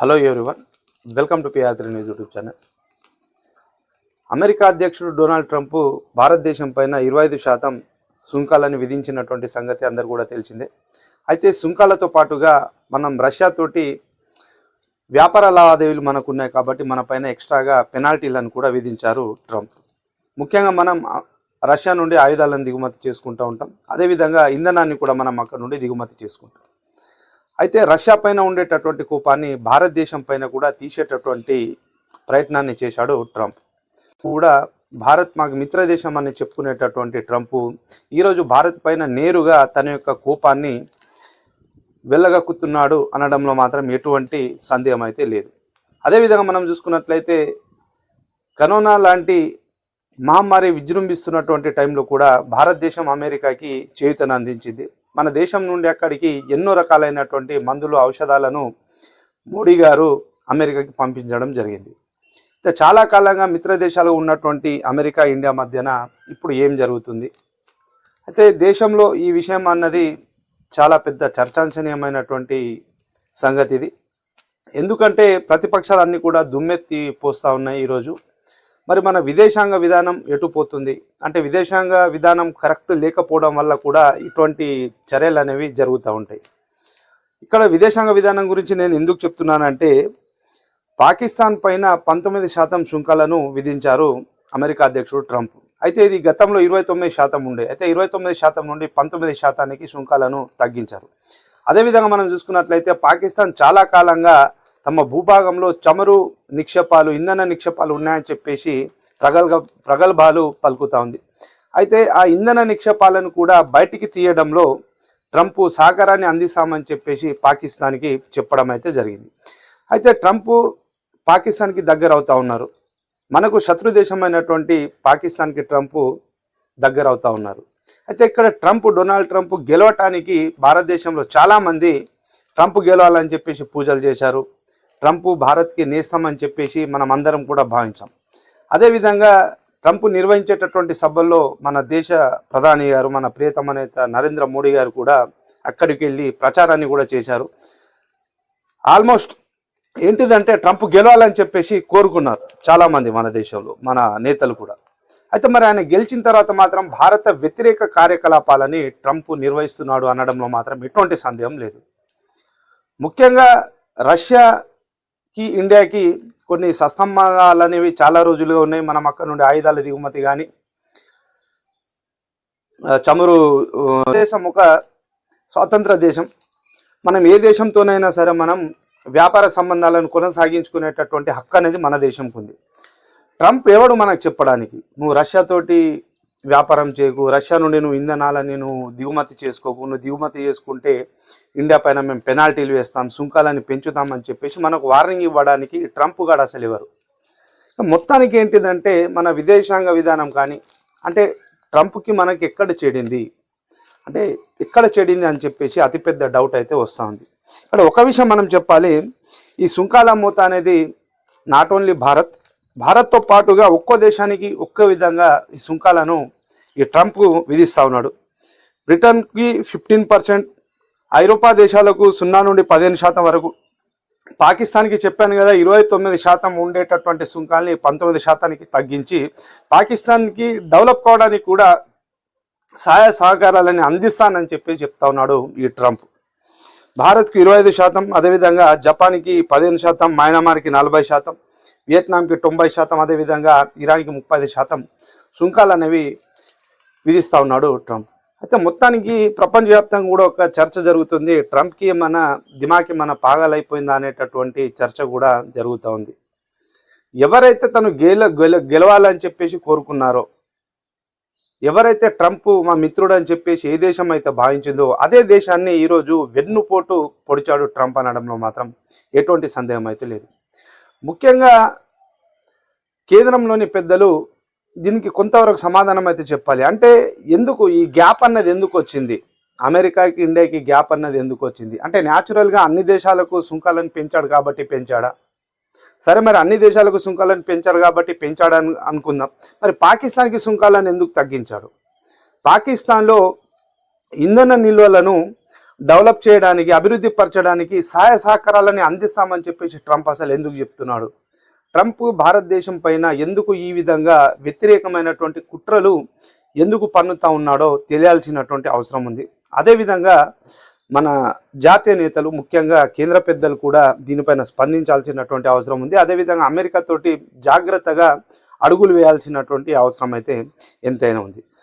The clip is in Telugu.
Hello everyone welcome to Piyatri news YouTube channel America అధ్యక్షుడు డొనాల్డ్ ట్రంప్ భారతదేశం పైన ఇరవై ఐదు శాతం సుంకాలను విధించినటువంటి సంగతి అందరు కూడా తెలిసిందే. అయితే సుంకాలతో పాటుగా మనం రష్యాతోటి వ్యాపార లావాదేవీలు మనకు ఉన్నాయి కాబట్టి మన పైన ఎక్స్ట్రాగా పెనాల్టీలను కూడా విధించారు ట్రంప్. ముఖ్యంగా మనం రష్యా నుండి ఆయుధాలను దిగుమతి చేసుకుంటూ ఉంటాం. అదేవిధంగా ఇంధనాన్ని కూడా మనం అక్కడ నుండి దిగుమతి చేసుకుంటాం. అయితే రష్యా పైన ఉండేటటువంటి కోపాన్ని భారతదేశం పైన కూడా తీసేటటువంటి ప్రయత్నాన్ని చేశాడు ట్రంప్. కూడా భారత్ మాకు మిత్రదేశం అని చెప్పుకునేటటువంటి ట్రంప్ ఈరోజు భారత్ పైన నేరుగా తన యొక్క కోపాన్ని వెళ్ళగక్కుతున్నాడు అనడంలో మాత్రం ఎటువంటి సందేహం అయితే లేదు. అదేవిధంగా మనం చూసుకున్నట్లయితే కరోనా లాంటి మహమ్మారి విజృంభిస్తున్నటువంటి టైంలో కూడా భారతదేశం అమెరికాకి చేయుతను అందించింది. మన దేశం నుండి అక్కడికి ఎన్నో రకాలైనటువంటి మందులు ఔషధాలను మోడీ గారు అమెరికాకి పంపించడం జరిగింది. అయితే చాలా కాలంగా మిత్ర దేశాలు ఉన్నటువంటి అమెరికా ఇండియా మధ్యన ఇప్పుడు ఏం జరుగుతుంది? అయితే దేశంలో ఈ విషయం అన్నది చాలా పెద్ద చర్చాంశనీయమైనటువంటి సంగతి ఇది. ఎందుకంటే ప్రతిపక్షాలన్నీ కూడా దుమ్మెత్తి పోస్తూ ఉన్నాయి ఈరోజు. మరి మన విదేశాంగ విధానం ఎటు పోతుంది? అంటే విదేశాంగ విధానం కరెక్ట్ లేకపోవడం వల్ల కూడా ఇటువంటి చర్యలు అనేవి జరుగుతూ ఉంటాయి. ఇక్కడ విదేశాంగ విధానం గురించి నేను ఎందుకు చెప్తున్నానంటే పాకిస్తాన్ పైన పంతొమ్మిది శాతం సుంకాలను విధించారు అమెరికా అధ్యక్షుడు ట్రంప్. అయితే ఇది గతంలో ఇరవై తొమ్మిది శాతం ఉండే అయితే ఇరవై తొమ్మిది శాతం నుండి పంతొమ్మిది శాతానికి సుంకాలను తగ్గించారు. అదేవిధంగా మనం చూసుకున్నట్లయితే పాకిస్తాన్ చాలా కాలంగా తమ భూభాగంలో చమురు నిక్షేపాలు ఇంధన నిక్షేపాలు ఉన్నాయని చెప్పేసి ప్రగల్భ ప్రగల్భాలు పలుకుతా ఉంది. అయితే ఆ ఇంధన నిక్షేపాలను కూడా బయటికి తీయడంలో ట్రంప్ సహకారాన్ని అందిస్తామని చెప్పేసి పాకిస్తాన్కి చెప్పడం అయితే జరిగింది. అయితే ట్రంప్ పాకిస్తాన్కి దగ్గర అవుతా ఉన్నారు. మనకు శత్రు దేశమైనటువంటి పాకిస్తాన్కి ట్రంప్ దగ్గర అవుతా ఉన్నారు. అయితే ఇక్కడ ట్రంప్ డొనాల్డ్ ట్రంప్ గెలవటానికి భారతదేశంలో చాలామంది ట్రంప్ గెలవాలని చెప్పేసి పూజలు చేశారు. ట్రంప్ భారత్కి నేస్తం అని చెప్పేసి మనం అందరం కూడా భావించాం. అదేవిధంగా ట్రంప్ నిర్వహించేటటువంటి సభల్లో మన దేశ ప్రధాని గారు మన ప్రియతమ నేత నరేంద్ర మోడీ గారు కూడా అక్కడికి వెళ్ళి ప్రచారాన్ని కూడా చేశారు. ఆల్మోస్ట్ ఏంటిదంటే ట్రంప్ గెలవాలని చెప్పేసి కోరుకున్నారు చాలామంది మన దేశంలో మన నేతలు కూడా. అయితే మరి ఆయన గెలిచిన తర్వాత మాత్రం భారత వ్యతిరేక కార్యకలాపాలని ట్రంప్ నిర్వహిస్తున్నాడు అనడంలో మాత్రం ఎటువంటి సందేహం లేదు. ముఖ్యంగా రష్యా కి ఇండియాకి కొన్ని సస్తంభాలు అనేవి చాలా రోజులుగా ఉన్నాయి. మనం అక్కడ నుండి ఆయుధాల దిగుమతి కానీ చమురు దేశం ఒక స్వాతంత్ర దేశం. మనం ఏ దేశంతోనైనా సరే మనం వ్యాపార సంబంధాలను కొనసాగించుకునేటటువంటి హక్కు అనేది మన దేశంకు ఉంది ట్రంప్ ఎవడు మనకు చెప్పడానికి? నువ్వు రష్యాతోటి వ్యాపారం చేయకు రష్యా నుండి నువ్వు ఇంధనాలని నువ్వు దిగుమతి చేసుకోకు నువ్వు దిగుమతి చేసుకుంటే ఇండియా పైన మేము పెనాల్టీలు వేస్తాం సుంకాలని పెంచుతామని చెప్పేసి మనకు వార్నింగ్ ఇవ్వడానికి ట్రంప్ గాడు అసలు ఇవ్వరు మొత్తానికి ఏంటిదంటే మన విదేశాంగ విధానం కానీ అంటే ట్రంప్కి మనకి ఎక్కడ చెడింది? అంటే ఎక్కడ చెడింది అని చెప్పేసి అతిపెద్ద డౌట్ అయితే వస్తుంది ఇక్కడ ఒక విషయం మనం చెప్పాలి ఈ సుంకాల మూత అనేది నాట్ ఓన్లీ భారత్ భారత్తో పాటుగా ఒక్కో దేశానికి ఒక్కో విధంగా ఈ సుంకాలను ఈ ట్రంప్ విధిస్తూ ఉన్నాడు. బ్రిటన్కి ఫిఫ్టీన్ పర్సెంట్ ఐరోపా దేశాలకు సున్నా నుండి పదిహేను శాతం వరకు పాకిస్తాన్కి చెప్పాను కదా ఇరవై తొమ్మిది శాతం ఉండేటటువంటి సుంకాల్ని పంతొమ్మిది శాతానికి తగ్గించి పాకిస్తాన్కి డెవలప్ కావడానికి కూడా సహాయ సహకారాలని అందిస్తానని చెప్పి చెప్తా ఉన్నాడు ఈ ట్రంప్. భారత్కు ఇరవై ఐదు శాతం అదేవిధంగా జపాన్కి పదిహేను శాతం మయన్మార్కి నలభై శాతం వియత్నాంకి తొంభై శాతం అదేవిధంగా ఇరాన్కి ముప్పై ఐదు శాతం సుంకాలు అనేవి విధిస్తూ ఉన్నాడు ట్రంప్. అయితే మొత్తానికి ప్రపంచవ్యాప్తంగా కూడా ఒక చర్చ జరుగుతుంది. ట్రంప్కి మన దిమాకి మన పాగాలైపోయిందా అనేటటువంటి చర్చ కూడా జరుగుతూ ఉంది. ఎవరైతే తను గెల గెల గెలవాలని చెప్పేసి కోరుకున్నారో ఎవరైతే ట్రంప్ మా మిత్రుడు అని చెప్పేసి ఏ దేశం అయితే భావించిందో అదే దేశాన్ని ఈరోజు వెన్నుపోటు పొడిచాడు ట్రంప్ అనడంలో మాత్రం ఎటువంటి సందేహం అయితే లేదు. ముఖ్యంగా కేంద్రంలోని పెద్దలు దీనికి కొంతవరకు సమాధానం అయితే చెప్పాలి. అంటే ఎందుకు ఈ గ్యాప్ అన్నది ఎందుకు వచ్చింది? అమెరికాకి ఇండియాకి గ్యాప్ అన్నది ఎందుకు వచ్చింది? అంటే న్యాచురల్గా అన్ని దేశాలకు సుంకాలను పెంచాడు కాబట్టి పెంచాడా? సరే మరి అన్ని దేశాలకు సుంకాలను పెంచారు కాబట్టి పెంచాడని అనుకుందాం. మరి పాకిస్తాన్కి సుంకాలను ఎందుకు తగ్గించాడు? పాకిస్తాన్లో ఇంధన నిల్వలను డెవలప్ చేయడానికి అభివృద్ధి పరచడానికి సహాయ సహకారాలని అందిస్తామని చెప్పేసి ట్రంప్ అసలు ఎందుకు చెప్తున్నాడు? ట్రంప్ భారతదేశం పైన ఎందుకు ఈ విధంగా వ్యతిరేకమైనటువంటి కుట్రలు ఎందుకు పన్నుతా ఉన్నాడో తెలియాల్సినటువంటి అవసరం ఉంది. అదేవిధంగా మన జాతీయ నేతలు ముఖ్యంగా కేంద్ర పెద్దలు కూడా దీనిపైన స్పందించాల్సినటువంటి అవసరం ఉంది. అదేవిధంగా అమెరికాతోటి జాగ్రత్తగా అడుగులు వేయాల్సినటువంటి అవసరం అయితే ఎంతైనా ఉంది.